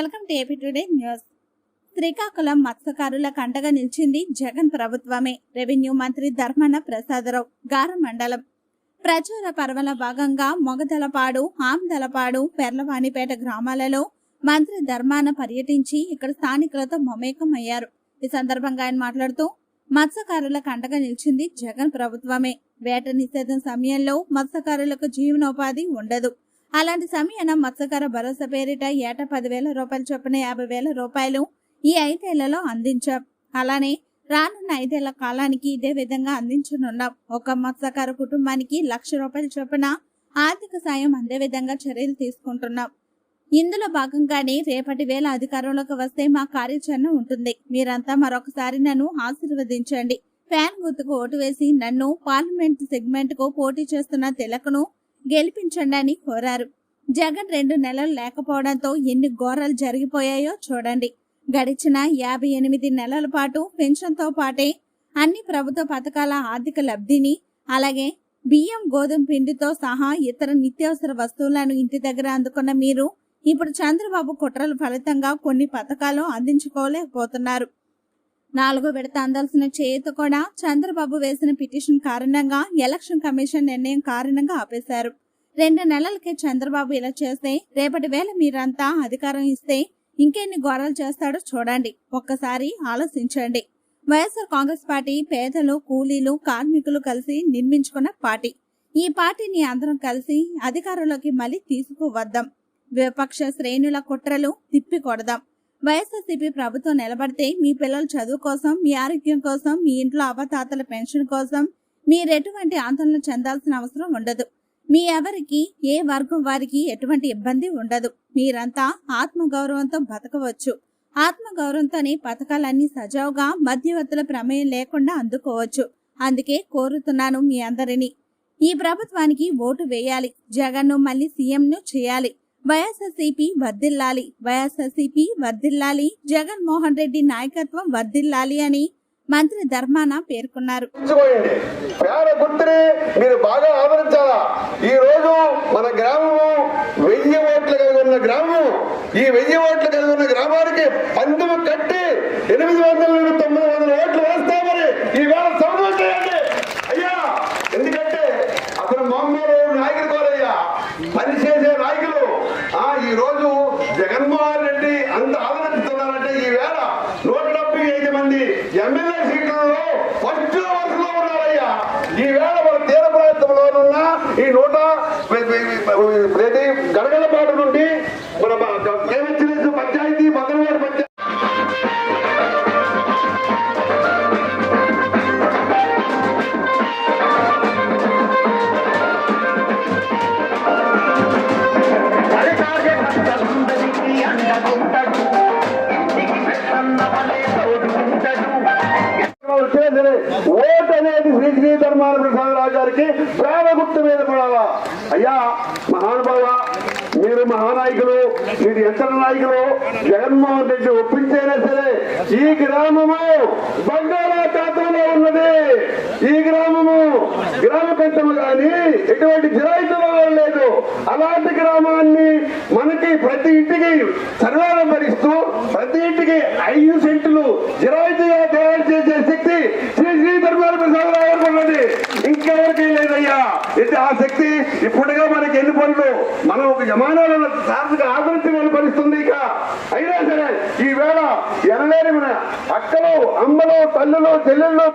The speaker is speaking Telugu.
Welcome to AP today news. Srikakulam మత్స్యకారుల కండగ నిలిచింది జగన్ ప్రభుత్వమే. రెవెన్యూ మంత్రి ధర్మన ప్రసాదరావు గార మండలం. ప్రచార పర్వల భాగంగా మొగదలపాడు ఆమ్దలపాడు పెర్లవాణిపేట గ్రామాలలో మంత్రి ధర్మాన పర్యటించి ఇక్కడ స్థానికులతో మమేకం అయ్యారు. ఈ సందర్భంగా ఆయన మాట్లాడుతూ మత్స్యకారుల కండగ నిలిచింది జగన్ ప్రభుత్వమే. వేట నిషేధం సమయంలో మత్స్యకారులకు జీవనోపాధి ఉండదు. అలాంటి సమయాన మత్స్యకార భరోసా పేరిట ఏటా పదివేల రూపాయల చొప్పున యాభై వేల రూపాయలు ఈ ఐదేళ్ళలో అందించాం. అలానే రానున్న ఐదేళ్ళ కాలానికి ఇదే విధంగా అందించనున్నాం. ఒక మత్స్యకార కుటుంబానికి లక్ష రూపాయల చొప్పున ఆర్థిక సాయం అందే విధంగా చర్యలు తీసుకుంటున్నాం. ఇందులో భాగంగానే రేపటి వేళ అధికారంలోకి వస్తే మా కార్యాచరణ ఉంటుంది. మీరంతా మరొకసారి నన్ను ఆశీర్వదించండి. ఫ్యాన్ గుర్తుకు ఓటు వేసి నన్ను పార్లమెంట్ సెగ్మెంట్కు పోటీ చేస్తున్న తిలకను గెలిపించండి అని కోరారు. జగన్ రెండు నెలలు లేకపోవడంతో ఎన్ని ఘోరాలు జరిగిపోయాయో చూడండి. గడిచిన యాభై ఎనిమిది నెలల పాటు పెన్షన్తో పాటే అన్ని ప్రభుత్వ పథకాల ఆర్థిక లబ్ధిని అలాగే బియ్యం గోధుమ పిండితో సహా ఇతర నిత్యావసర వస్తువులను ఇంటి దగ్గర అందుకున్న మీరు ఇప్పుడు చంద్రబాబు కుట్రల ఫలితంగా కొన్ని పథకాలు అందించుకోలేకపోతున్నారు. నాలుగో విడత అందాల్సిన చేయూత కూడా చంద్రబాబు వేసిన పిటిషన్ కారణంగా ఎలక్షన్ కమిషన్ నిర్ణయం కారణంగా ఆపేశారు. రెండు నెలలకే చంద్రబాబు ఇలా చేస్తే రేపటి వేళ మీరంతా అధికారం ఇస్తే ఇంకెన్ని ఘోరాలు చేస్తాడో చూడండి. ఒక్కసారి ఆలోచించండి. వైఎస్ఆర్ కాంగ్రెస్ పార్టీ పేదలు కూలీలు కార్మికులు కలిసి నిర్మించుకున్న పార్టీ. ఈ పార్టీని అందరం కలిసి అధికారంలోకి మళ్ళీ తీసుకువద్దాం. విపక్ష శ్రేణుల కుట్రలు తిప్పికొడదాం. వైఎస్ఆర్సీపీ ప్రభుత్వం నిలబడితే మీ పిల్లల చదువు కోసం మీ ఆరోగ్యం కోసం మీ ఇంట్లో అవతాతల పెన్షన్ కోసం మీరు ఎటువంటి ఆందోళన చెందాల్సిన అవసరం ఉండదు. మీ ఎవరికి ఏ వర్గం వారికి ఎటువంటి ఇబ్బంది ఉండదు. మీరంతా ఆత్మగౌరవంతో బతకవచ్చు. ఆత్మగౌరవంతోనే పథకాలన్నీ సజావుగా మధ్యవర్తుల ప్రమేయం లేకుండా అందుకోవచ్చు. అందుకే కోరుతున్నాను మీ అందరినీ. ఈ ప్రభుత్వానికి ఓటు వేయాలి. జగన్ను మళ్ళీ సీఎంను చేయాలి. వైఎస్ఆర్సీపీ వర్ధిల్లాలి. వైఎస్ఆర్సీపీ వర్ధిల్లాలి. జగన్మోహన్ రెడ్డి నాయకత్వం వర్ధిల్లాలి అని మంత్రి ధర్మాన పేర్కొన్నారు. ఉంచుకోండి గుర్తుని మీరు బాగా ఆదరించాలా? ఈ రోజు మన గ్రామము వెయ్యి ఓట్లు కలిగి ఉన్న గ్రామం ఈ వెయ్యి ఓట్లు కలిగి ఉన్న గ్రామానికి పందెము కట్టి ఎనిమిది వందల నుండి తొమ్మిది వందల ఓట్లు వేస్తామని ఈవేళ సమయం చేయండి అయ్యా ఎందుకంటే అతను మామూలు నాయకులు కోరయ్యా పని చేసే నాయకులు ఆ ఈ రోజు జగన్మోహన్ రెడ్డి అంత ఆదరిస్తున్నారంటే ఈ వేళ నూట డెబ్బై ఐదు మంది ఎమ్మెల్యే సీట్లలో ఫస్ట్ వరుసలో ఉన్నారయ్యా ఈవేళ మన తీర ప్రాంతంలోనున్న ఈ నూట ప్రతి గడగడపాట నుండి ప్రసాద్ ప్రేమ గుర్తు మీద పడాలా? అయ్యా మహానుభావ మీరు మహానాయకులు మీరు ఎంత నాయకులు? జగన్మోహన్ రెడ్డి ఒప్పించైనా సరే ఈ గ్రామము బంగాళాఖాతంలో ఉన్నది. ఈ గ్రామము గ్రామ పెద్దలు కానీ ఎటువంటి జిరాయితీలో లేదు. అలాంటి గ్రామాన్ని మనకి ప్రతి ఇంటికి సర్వేలం భరిస్తూ ప్రతి ఇంటికి ఐదు సెంట్లు జిరాయితీగా తయారు చేసేసి అయితే ఆ శక్తి ఇప్పుడుగా మనకి ఎన్ని పనులు? మనం ఒక యమానాలను సార్థక ఆదరించలేని పరిస్థితుంది ఇక. అయినా సరే ఈవేళ ఎనలేని మన అక్కలు అమ్మలు తల్లులు చెల్లెళ్ళు